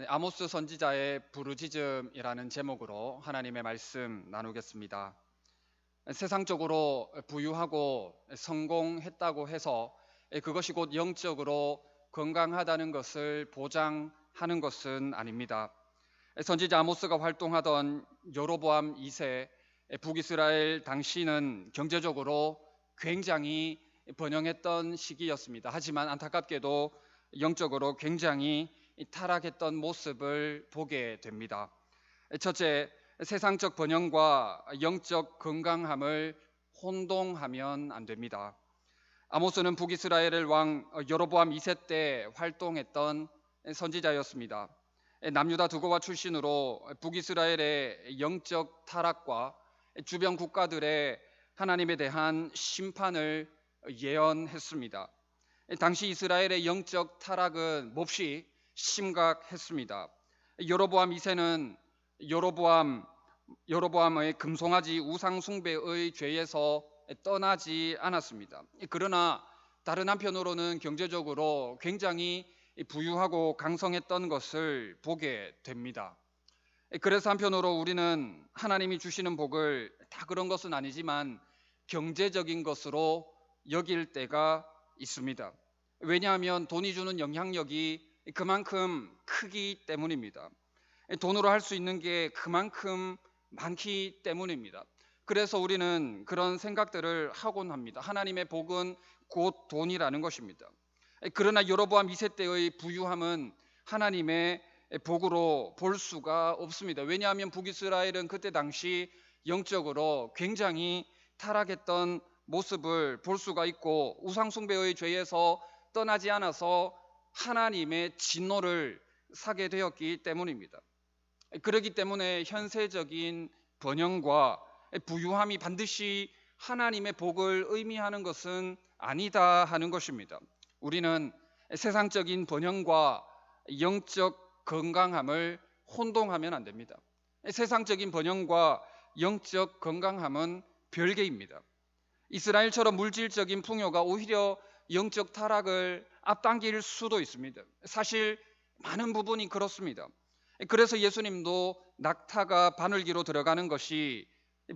네, 아모스 선지자의 부르짖음이라는 제목으로 하나님의 말씀 나누겠습니다. 세상적으로 부유하고 성공했다고 해서 그것이 곧 영적으로 건강하다는 것을 보장하는 것은 아닙니다. 선지자 아모스가 활동하던 여로보암 2세 북이스라엘 당시는 경제적으로 굉장히 번영했던 시기였습니다. 하지만 안타깝게도 영적으로 굉장히 타락했던 모습을 보게 됩니다. 첫째, 세상적 번영과 영적 건강함을 혼동하면 안 됩니다. 아모스는 북이스라엘 왕 여로보암 2세 때 활동했던 선지자였습니다. 남유다 두고와 출신으로 북이스라엘의 영적 타락과 주변 국가들의 하나님에 대한 심판을 예언했습니다. 당시 이스라엘의 영적 타락은 몹시 심각했습니다. 여로보암 2세는 여로보암 여로보암의 금송아지 우상 숭배의 죄에서 떠나지 않았습니다. 그러나 다른 한편으로는 경제적으로 굉장히 부유하고 강성했던 것을 보게 됩니다. 그래서 한편으로 우리는 하나님이 주시는 복을 다 그런 것은 아니지만 경제적인 것으로 여길 때가 있습니다. 왜냐하면 돈이 주는 영향력이 그만큼 크기 때문입니다. 돈으로 할 수 있는 게 그만큼 많기 때문입니다. 그래서 우리는 그런 생각들을 하곤 합니다. 하나님의 복은 곧 돈이라는 것입니다. 그러나 여로보암 2세 때의 부유함은 하나님의 복으로 볼 수가 없습니다. 왜냐하면 북이스라엘은 그때 당시 영적으로 굉장히 타락했던 모습을 볼 수가 있고 우상숭배의 죄에서 떠나지 않아서 하나님의 진노를 사게 되었기 때문입니다. 그렇기 때문에 현세적인 번영과 부유함이 반드시 하나님의 복을 의미하는 것은 아니다 하는 것입니다. 우리는 세상적인 번영과 영적 건강함을 혼동하면 안 됩니다. 세상적인 번영과 영적 건강함은 별개입니다. 이스라엘처럼 물질적인 풍요가 오히려 영적 타락을 앞당길 수도 있습니다. 사실 많은 부분이 그렇습니다. 그래서 예수님도 낙타가 바늘기로 들어가는 것이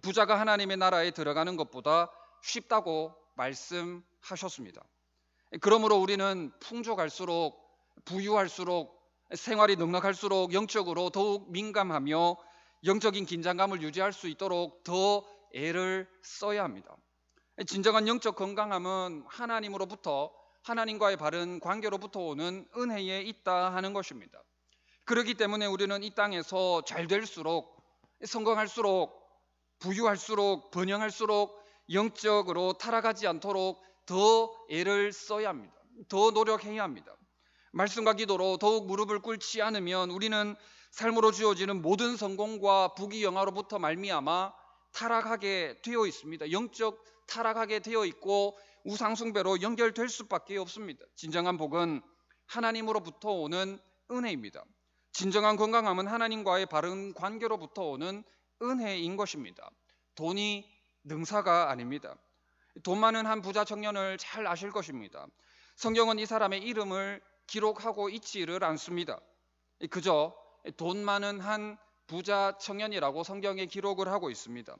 부자가 하나님의 나라에 들어가는 것보다 쉽다고 말씀하셨습니다. 그러므로 우리는 풍족할수록 부유할수록 생활이 넉넉할수록 영적으로 더욱 민감하며 영적인 긴장감을 유지할 수 있도록 더 애를 써야 합니다. 진정한 영적 건강함은 하나님으로부터 하나님과의 바른 관계로부터 오는 은혜에 있다 하는 것입니다. 그렇기 때문에 우리는 이 땅에서 잘 될수록 성공할수록 부유할수록 번영할수록 영적으로 타락하지 않도록 더 애를 써야 합니다. 더 노력해야 합니다. 말씀과 기도로 더욱 무릎을 꿇지 않으면 우리는 삶으로 주어지는 모든 성공과 부귀 영화로부터 말미암아 타락하게 되어 있습니다. 영적 타락하게 되어 있고 우상숭배로 연결될 수밖에 없습니다. 진정한 복은 하나님으로부터 오는 은혜입니다. 진정한 건강함은 하나님과의 바른 관계로부터 오는 은혜인 것입니다. 돈이 능사가 아닙니다. 돈 많은 한 부자 청년을 잘 아실 것입니다. 성경은 이 사람의 이름을 기록하고 있지를 않습니다. 그저 돈 많은 한 부자 청년이라고 성경에 기록을 하고 있습니다.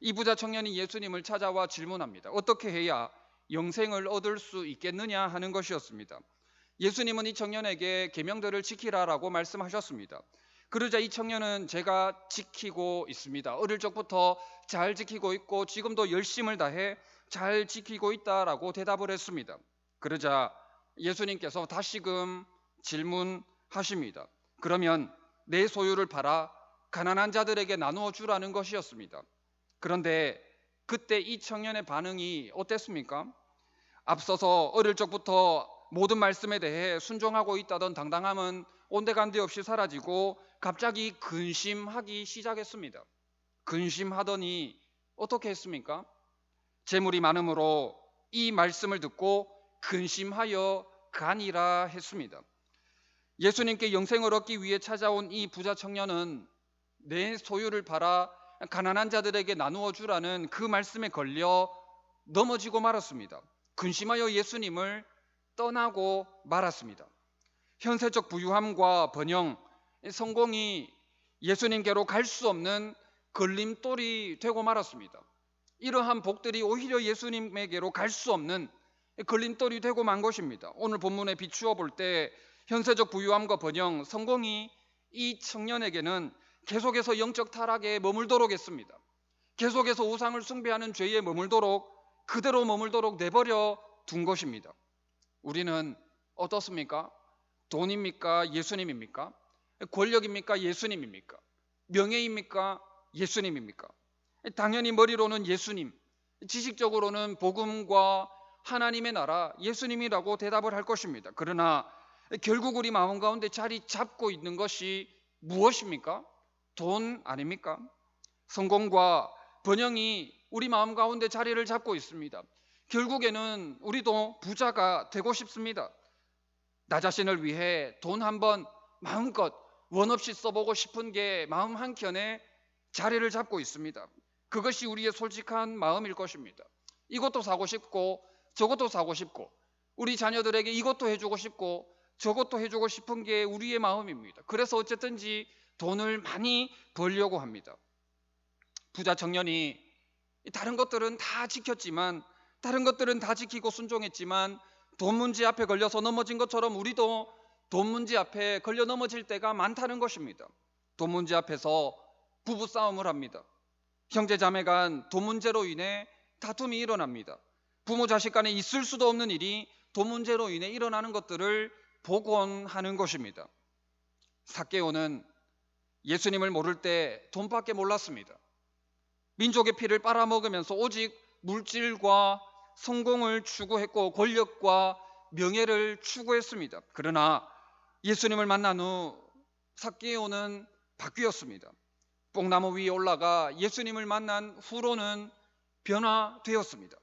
이 부자 청년이 예수님을 찾아와 질문합니다. 어떻게 해야 영생을 얻을 수 있겠느냐 하는 것이었습니다. 예수님은 이 청년에게 계명들을 지키라라고 말씀하셨습니다. 그러자 이 청년은 제가 지키고 있습니다. 어릴 적부터 잘 지키고 있고 지금도 열심을 다해 잘 지키고 있다라고 대답을 했습니다. 그러자 예수님께서 다시금 질문하십니다. 그러면 내 소유를 팔아 가난한 자들에게 나누어 주라는 것이었습니다. 그런데 그때 이 청년의 반응이 어땠습니까? 앞서서 어릴 적부터 모든 말씀에 대해 순종하고 있다던 당당함은 온데간데 없이 사라지고 갑자기 근심하기 시작했습니다. 근심하더니 어떻게 했습니까? 재물이 많으므로 이 말씀을 듣고 근심하여 가니라 했습니다. 예수님께 영생을 얻기 위해 찾아온 이 부자 청년은 내 소유를 팔아 가난한 자들에게 나누어 주라는 그 말씀에 걸려 넘어지고 말았습니다. 근심하여 예수님을 떠나고 말았습니다. 현세적 부유함과 번영, 성공이 예수님께로 갈 수 없는 걸림돌이 되고 말았습니다. 이러한 복들이 오히려 예수님에게로 갈 수 없는 걸림돌이 되고 만 것입니다. 오늘 본문에 비추어 볼 때 현세적 부유함과 번영, 성공이 이 청년에게는 계속해서 영적 타락에 머물도록 했습니다. 계속해서 우상을 숭배하는 죄에 머물도록 그대로 머물도록 내버려 둔 것입니다. 우리는 어떻습니까? 돈입니까? 예수님입니까? 권력입니까? 예수님입니까? 명예입니까? 예수님입니까? 당연히 머리로는 예수님, 지식적으로는 복음과 하나님의 나라, 예수님이라고 대답을 할 것입니다. 그러나 결국 우리 마음 가운데 자리 잡고 있는 것이 무엇입니까? 돈 아닙니까? 성공과 번영이 우리 마음 가운데 자리를 잡고 있습니다. 결국에는 우리도 부자가 되고 싶습니다. 나 자신을 위해 돈 한번 마음껏 원 없이 써보고 싶은 게 마음 한켠에 자리를 잡고 있습니다. 그것이 우리의 솔직한 마음일 것입니다. 이것도 사고 싶고 저것도 사고 싶고 우리 자녀들에게 이것도 해주고 싶고 저것도 해주고 싶은 게 우리의 마음입니다. 그래서 어쨌든지 돈을 많이 벌려고 합니다. 부자 청년이 다른 것들은 다 지켰지만 다른 것들은 다 지키고 순종했지만 돈 문제 앞에 걸려서 넘어진 것처럼 우리도 돈 문제 앞에 걸려 넘어질 때가 많다는 것입니다. 돈 문제 앞에서 부부 싸움을 합니다. 형제 자매 간 돈 문제로 인해 다툼이 일어납니다. 부모 자식 간에 있을 수도 없는 일이 돈 문제로 인해 일어나는 것들을 복원하는 것입니다. 사케오는 예수님을 모를 때 돈밖에 몰랐습니다. 민족의 피를 빨아먹으면서 오직 물질과 성공을 추구했고 권력과 명예를 추구했습니다. 그러나 예수님을 만난 후 사케오는 바뀌었습니다. 뽕나무 위에 올라가 예수님을 만난 후로는 변화되었습니다.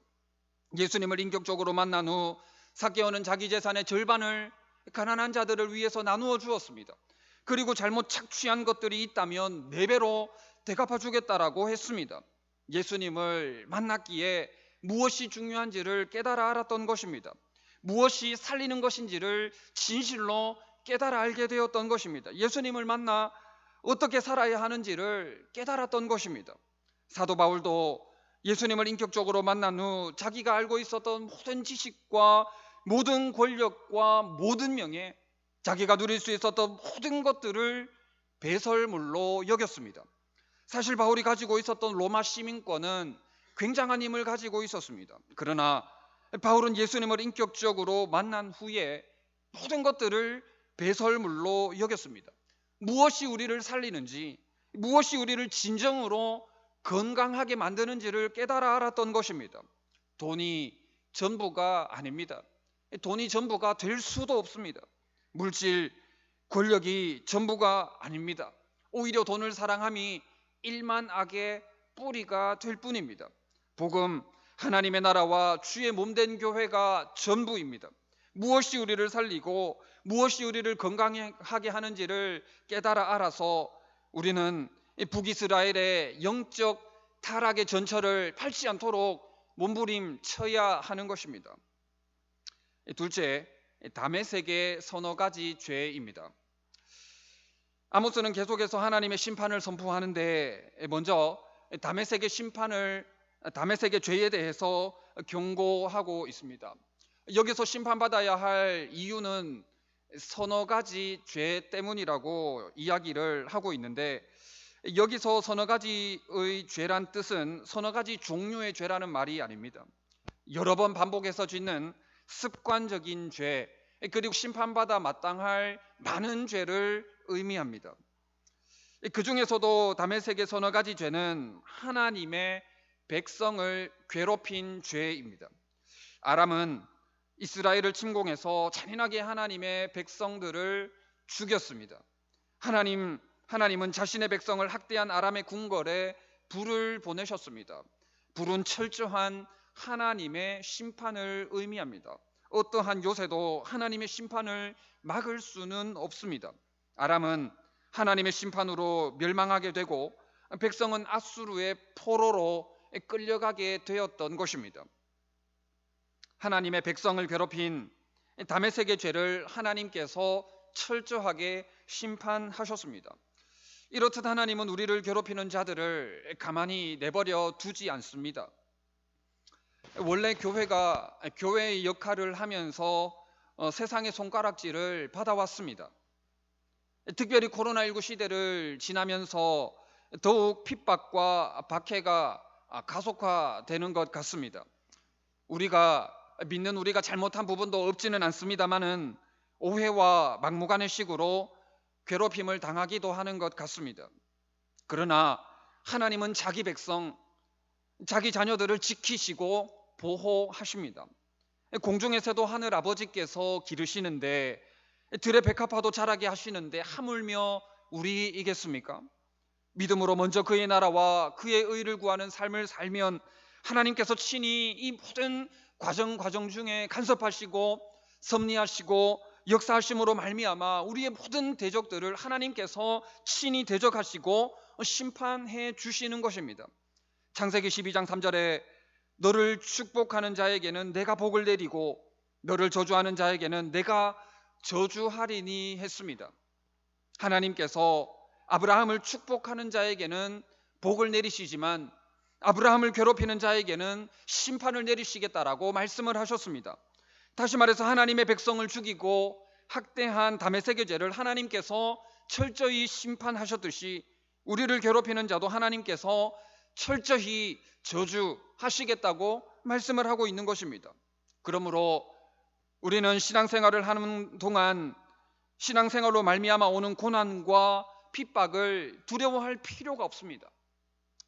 예수님을 인격적으로 만난 후 사케오는 자기 재산의 절반을 가난한 자들을 위해서 나누어 주었습니다. 그리고 잘못 착취한 것들이 있다면 네 배로 대갚아 주겠다라고 했습니다. 예수님을 만났기에 무엇이 중요한지를 깨달아 알았던 것입니다. 무엇이 살리는 것인지를 진실로 깨달아 알게 되었던 것입니다. 예수님을 만나 어떻게 살아야 하는지를 깨달았던 것입니다. 사도 바울도 예수님을 인격적으로 만난 후 자기가 알고 있었던 모든 지식과 모든 권력과 모든 명예, 자기가 누릴 수 있었던 모든 것들을 배설물로 여겼습니다. 사실 바울이 가지고 있었던 로마 시민권은 굉장한 힘을 가지고 있었습니다. 그러나 바울은 예수님을 인격적으로 만난 후에 모든 것들을 배설물로 여겼습니다. 무엇이 우리를 살리는지, 무엇이 우리를 진정으로 건강하게 만드는지를 깨달아 알았던 것입니다. 돈이 전부가 아닙니다. 돈이 전부가 될 수도 없습니다. 물질, 권력이 전부가 아닙니다. 오히려 돈을 사랑함이 일만 악의 뿌리가 될 뿐입니다. 복음, 하나님의 나라와 주의 몸된 교회가 전부입니다. 무엇이 우리를 살리고 무엇이 우리를 건강하게 하는지를 깨달아 알아서 우리는 북이스라엘의 영적 타락의 전철을 밟지 않도록 몸부림 쳐야 하는 것입니다. 둘째, 담의세계 서너 가지 죄입니다. 아모스는 계속해서 하나님의 심판을 선포하는데 먼저 담의세계 심판을 담의세계 죄에 대해서 경고하고 있습니다. 여기서 심판받아야 할 이유는 서너 가지 죄 때문이라고 이야기를 하고 있는데 여기서 서너 가지의 죄란 뜻은 서너 가지 종류의 죄라는 말이 아닙니다. 여러 번 반복해서 짓는 습관적인 죄 그리고 심판받아 마땅할 많은 죄를 의미합니다. 그 중에서도 담의세계 서너 가지 죄는 하나님의 백성을 괴롭힌 죄입니다. 아람은 이스라엘을 침공해서 잔인하게 하나님의 백성들을 죽였습니다. 하나님 하나님은 자신의 백성을 학대한 아람의 궁궐에 불을 보내셨습니다. 불은 철저한 하나님의 심판을 의미합니다. 어떠한 요새도 하나님의 심판을 막을 수는 없습니다. 아람은 하나님의 심판으로 멸망하게 되고 백성은 아수르의 포로로 끌려가게 되었던 것입니다. 하나님의 백성을 괴롭힌 담에색의 죄를 하나님께서 철저하게 심판하셨습니다. 이렇듯 하나님은 우리를 괴롭히는 자들을 가만히 내버려 두지 않습니다. 원래 교회가 교회의 역할을 하면서 어, 세상의 손가락질을 받아왔습니다. 특별히 코로나19 시대를 지나면서 더욱 핍박과 박해가 가속화되는 것 같습니다. 우리가 믿는 우리가 잘못한 부분도 없지는 않습니다만은 오해와 막무가내 식으로 괴롭힘을 당하기도 하는 것 같습니다. 그러나 하나님은 자기 백성, 자기 자녀들을 지키시고 보호하십니다. 공중에서도 하늘 아버지께서 기르시는데 들의 백합화도 자라게 하시는데 하물며 우리이겠습니까? 믿음으로 먼저 그의 나라와 그의 의를 구하는 삶을 살면 하나님께서 친히 이 모든 과정 과정 중에 간섭하시고 섭리하시고 역사하심으로 말미암아 우리의 모든 대적들을 하나님께서 친히 대적하시고 심판해 주시는 것입니다. 창세기 12장 3절에 너를 축복하는 자에게는 내가 복을 내리고 너를 저주하는 자에게는 내가 저주하리니 했습니다. 하나님께서 아브라함을 축복하는 자에게는 복을 내리시지만 아브라함을 괴롭히는 자에게는 심판을 내리시겠다라고 말씀을 하셨습니다. 다시 말해서 하나님의 백성을 죽이고 학대한 담에색의 죄를 하나님께서 철저히 심판하셨듯이 우리를 괴롭히는 자도 하나님께서 철저히 저주하시겠다고 말씀을 하고 있는 것입니다. 그러므로 우리는 신앙생활을 하는 동안 신앙생활로 말미암아 오는 고난과 핍박을 두려워할 필요가 없습니다.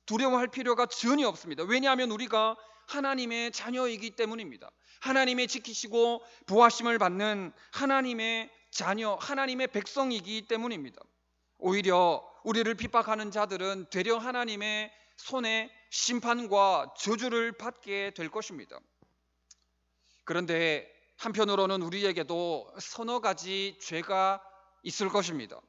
두려워할 필요가 전혀 없습니다. 왜냐하면 우리가 하나님의 자녀이기 때문입니다. 하나님의 지키시고 보하심을 받는 하나님의 자녀, 하나님의 백성이기 때문입니다. 오히려 우리를 핍박하는 자들은 되려 하나님의 손에 심판과 저주를 받게 될 것입니다. 그런데 한편으로는 우리에게도 서너 가지 죄가 있을 것입니다.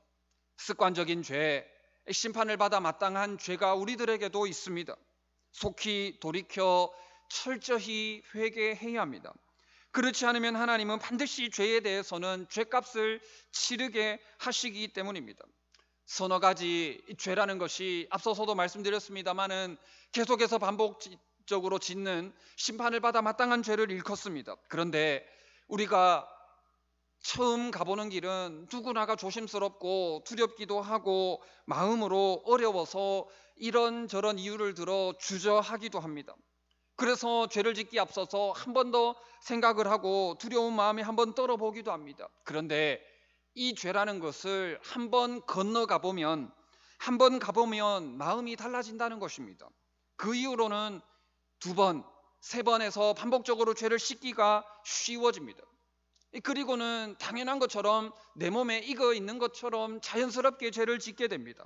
습관적인 죄, 심판을 받아 마땅한 죄가 우리들에게도 있습니다. 속히 돌이켜 철저히 회개해야 합니다. 그렇지 않으면 하나님은 반드시 죄에 대해서는 죄값을 치르게 하시기 때문입니다. 서너 가지 죄라는 것이 앞서서도 말씀드렸습니다만은 계속해서 반복적으로 짓는 심판을 받아 마땅한 죄를 일컫습니다. 그런데 우리가 처음 가보는 길은 누구나가 조심스럽고 두렵기도 하고 마음으로 어려워서 이런저런 이유를 들어 주저하기도 합니다. 그래서 죄를 짓기 앞서서 한 번 더 생각을 하고 두려운 마음에 한번 떨어보기도 합니다. 그런데 이 죄라는 것을 한번 건너가 보면 한번 가보면 마음이 달라진다는 것입니다. 그 이후로는 두 번, 세 번에서 반복적으로 죄를 씻기가 쉬워집니다. 그리고는 당연한 것처럼 내 몸에 익어 있는 것처럼 자연스럽게 죄를 짓게 됩니다.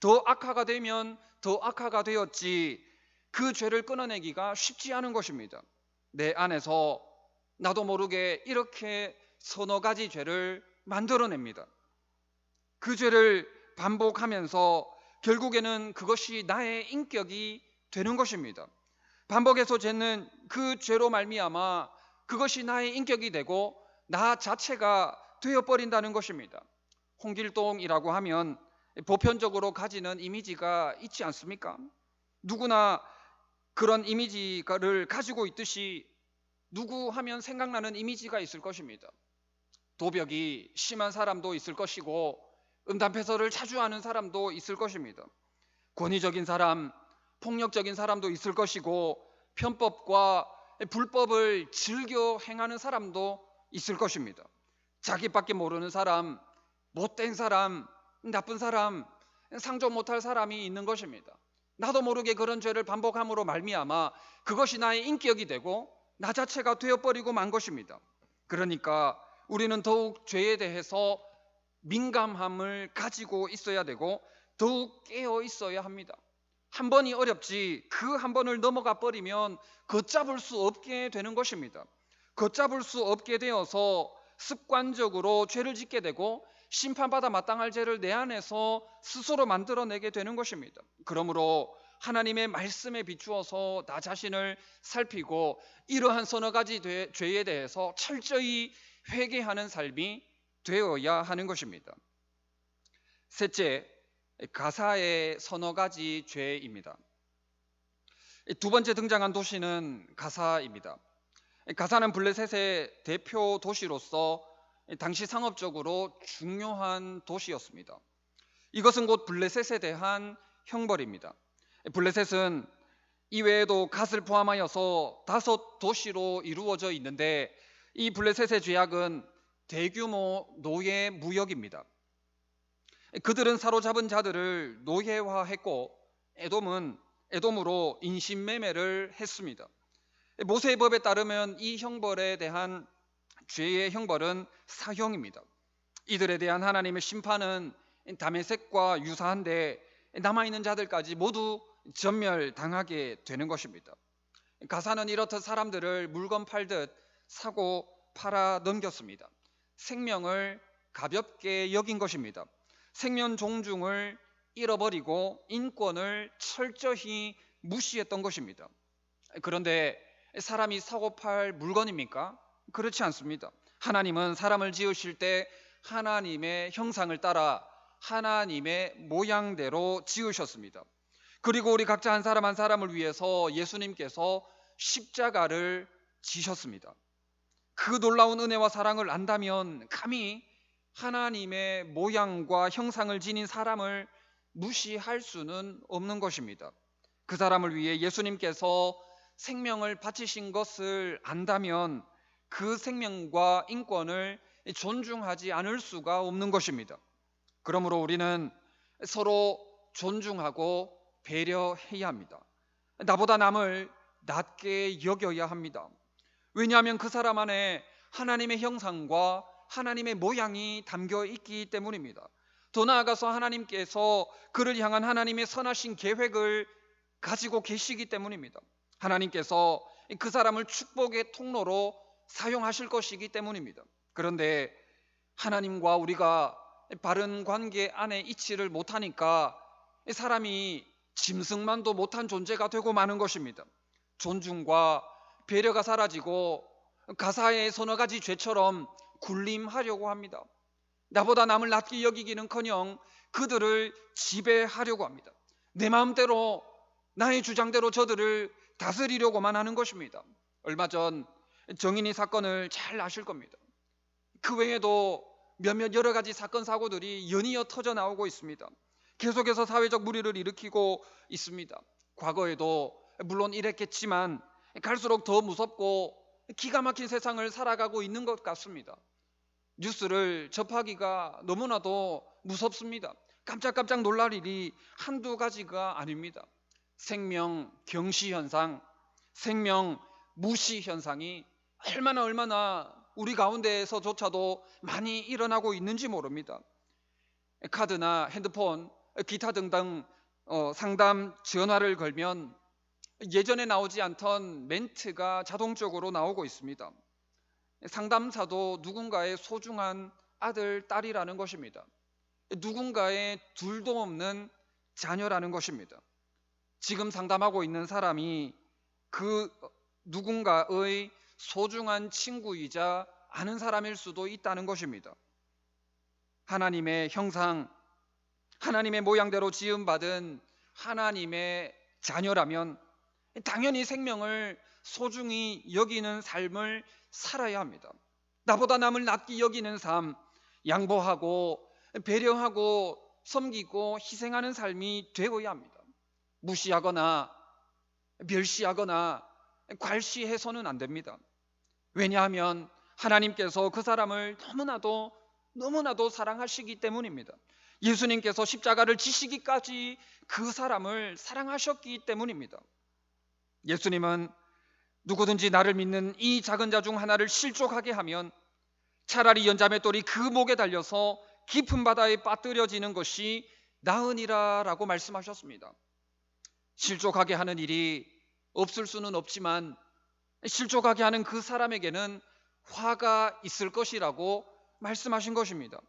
더 악화가 되면 더 악화가 되었지 그 죄를 끊어내기가 쉽지 않은 것입니다. 내 안에서 나도 모르게 이렇게 서너 가지 죄를 만들어냅니다. 그 죄를 반복하면서 결국에는 그것이 나의 인격이 되는 것입니다. 반복해서 죄는 그 죄로 말미암아 그것이 나의 인격이 되고 나 자체가 되어버린다는 것입니다. 홍길동이라고 하면 보편적으로 가지는 이미지가 있지 않습니까? 누구나 그런 이미지를 가지고 있듯이 누구 하면 생각나는 이미지가 있을 것입니다. 도벽이 심한 사람도 있을 것이고 음담패설을 자주 하는 사람도 있을 것입니다. 권위적인 사람, 폭력적인 사람도 있을 것이고 편법과 불법을 즐겨 행하는 사람도 있을 것입니다. 자기밖에 모르는 사람, 못된 사람, 나쁜 사람, 상종 못할 사람이 있는 것입니다. 나도 모르게 그런 죄를 반복함으로 말미암아 그것이 나의 인격이 되고 나 자체가 되어버리고 만 것입니다. 그러니까 우리는 더욱 죄에 대해서 민감함을 가지고 있어야 되고 더욱 깨어 있어야 합니다. 한 번이 어렵지 그 한 번을 넘어가 버리면 걷잡을 수 없게 되는 것입니다. 걷잡을 수 없게 되어서 습관적으로 죄를 짓게 되고 심판받아 마땅할 죄를 내 안에서 스스로 만들어내게 되는 것입니다. 그러므로 하나님의 말씀에 비추어서 나 자신을 살피고 이러한 서너 가지 죄에 대해서 철저히 회개하는 삶이 되어야 하는 것입니다. 셋째, 가사의 서너 가지 죄입니다. 두 번째 등장한 도시는 가사입니다. 가사는 블레셋의 대표 도시로서 당시 상업적으로 중요한 도시였습니다. 이것은 곧 블레셋에 대한 형벌입니다. 블레셋은 이외에도 갓을 포함하여서 다섯 도시로 이루어져 있는데 이 블레셋의 죄악은 대규모 노예 무역입니다. 그들은 사로잡은 자들을 노예화했고 에돔은 에돔으로 인신매매를 했습니다. 모세의 법에 따르면 이 형벌에 대한 죄의 형벌은 사형입니다. 이들에 대한 하나님의 심판은 다메섹과 유사한데 남아 있는 자들까지 모두 전멸당하게 되는 것입니다. 가사는 이렇듯 사람들을 물건 팔듯 사고 팔아 넘겼습니다. 생명을 가볍게 여긴 것입니다. 생명 존중을 잃어버리고 인권을 철저히 무시했던 것입니다. 그런데 사람이 사고 팔 물건입니까? 그렇지 않습니다. 하나님은 사람을 지으실 때 하나님의 형상을 따라 하나님의 모양대로 지으셨습니다. 그리고 우리 각자 한 사람 한 사람을 위해서 예수님께서 십자가를 지셨습니다. 그 놀라운 은혜와 사랑을 안다면 감히 하나님의 모양과 형상을 지닌 사람을 무시할 수는 없는 것입니다. 그 사람을 위해 예수님께서 생명을 바치신 것을 안다면 그 생명과 인권을 존중하지 않을 수가 없는 것입니다. 그러므로 우리는 서로 존중하고 배려해야 합니다. 나보다 남을 낮게 여겨야 합니다. 왜냐하면 그 사람 안에 하나님의 형상과 하나님의 모양이 담겨 있기 때문입니다. 더 나아가서 하나님께서 그를 향한 하나님의 선하신 계획을 가지고 계시기 때문입니다. 하나님께서 그 사람을 축복의 통로로 사용하실 것이기 때문입니다. 그런데 하나님과 우리가 바른 관계 안에 있지를 못하니까 사람이 짐승만도 못한 존재가 되고 마는 것입니다. 존중과 배려가 사라지고 가사의 서너 가지 죄처럼 군림하려고 합니다. 나보다 남을 낮게 여기기는커녕 그들을 지배하려고 합니다. 내 마음대로 나의 주장대로 저들을 다스리려고만 하는 것입니다. 얼마 전 정인이 사건을 잘 아실 겁니다. 그 외에도 몇몇 여러 가지 사건 사고들이 연이어 터져 나오고 있습니다. 계속해서 사회적 무리를 일으키고 있습니다. 과거에도 물론 이랬겠지만 갈수록 더 무섭고 기가 막힌 세상을 살아가고 있는 것 같습니다. 뉴스를 접하기가 너무나도 무섭습니다. 깜짝깜짝 놀랄 일이 한두 가지가 아닙니다. 생명 경시 현상, 생명 무시 현상이 얼마나 얼마나 우리 가운데에서조차도 많이 일어나고 있는지 모릅니다. 카드나 핸드폰, 기타 등등 어, 상담 전화를 걸면 예전에 나오지 않던 멘트가 자동적으로 나오고 있습니다. 상담사도 누군가의 소중한 아들, 딸이라는 것입니다. 누군가의 둘도 없는 자녀라는 것입니다. 지금 상담하고 있는 사람이 그 누군가의 소중한 친구이자 아는 사람일 수도 있다는 것입니다. 하나님의 형상, 하나님의 모양대로 지음받은 하나님의 자녀라면 당연히 생명을 소중히 여기는 삶을 살아야 합니다. 나보다 남을 낫게 여기는 삶, 양보하고 배려하고 섬기고 희생하는 삶이 되어야 합니다. 무시하거나 멸시하거나 괄시해서는 안 됩니다. 왜냐하면 하나님께서 그 사람을 너무나도 너무나도 사랑하시기 때문입니다. 예수님께서 십자가를 지시기까지 그 사람을 사랑하셨기 때문입니다. 예수님은 누구든지 나를 믿는 이 작은 자 중 하나를 실족하게 하면 차라리 연자맷돌이 그 목에 달려서 깊은 바다에 빠뜨려지는 것이 나으니라라고 말씀하셨습니다. 실족하게 하는 일이 없을 수는 없지만 실족하게 하는 그 사람에게는 화가 있을 것이라고 말씀하신 것입니다.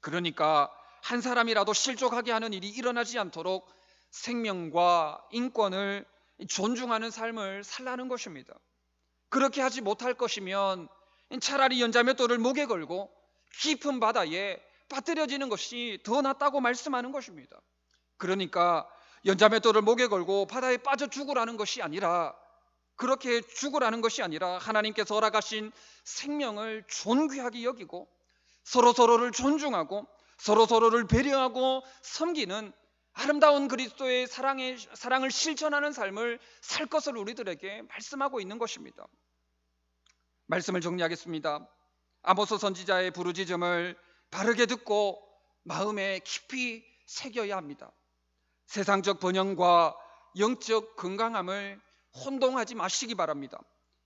그러니까 한 사람이라도 실족하게 하는 일이 일어나지 않도록 생명과 인권을 존중하는 삶을 살라는 것입니다. 그렇게 하지 못할 것이면 차라리 연자맷돌을 목에 걸고 깊은 바다에 빠뜨려지는 것이 더 낫다고 말씀하는 것입니다. 그러니까 연자맷돌을 목에 걸고 바다에 빠져 죽으라는 것이 아니라 그렇게 죽으라는 것이 아니라 하나님께서 허락하신 생명을 존귀하게 여기고 서로 서로를 존중하고 서로 서로를 배려하고 섬기는 아름다운 그리스도의 사랑의 사랑을 실천하는 삶을 살 것을 우리들에게 말씀하고 있는 것입니다. 말씀을 정리하겠습니다. 아모스 선지자의 부르짖음을 바르게 듣고 마음에 깊이 새겨야 합니다. 세상적 번영과 영적 건강함을 혼동하지 마시기 바랍니다.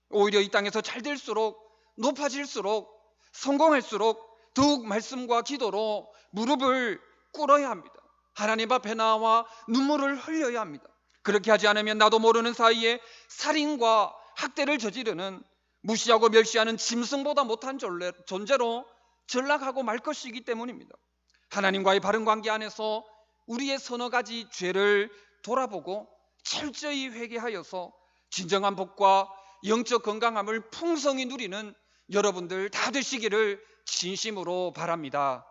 오히려 이 땅에서 잘 될수록 높아질수록 성공할수록 더욱 말씀과 기도로 무릎을 꿇어야 합니다. 하나님 앞에 나와 눈물을 흘려야 합니다. 그렇게 하지 않으면 나도 모르는 사이에 살인과 학대를 저지르는 무시하고 멸시하는 짐승보다 못한 존재- 존재로 전락하고 말 것이기 때문입니다. 하나님과의 바른 관계 안에서 우리의 서너 가지 죄를 돌아보고 철저히 회개하여서 진정한 복과 영적 건강함을 풍성히 누리는 여러분들 다 되시기를 진심으로 바랍니다.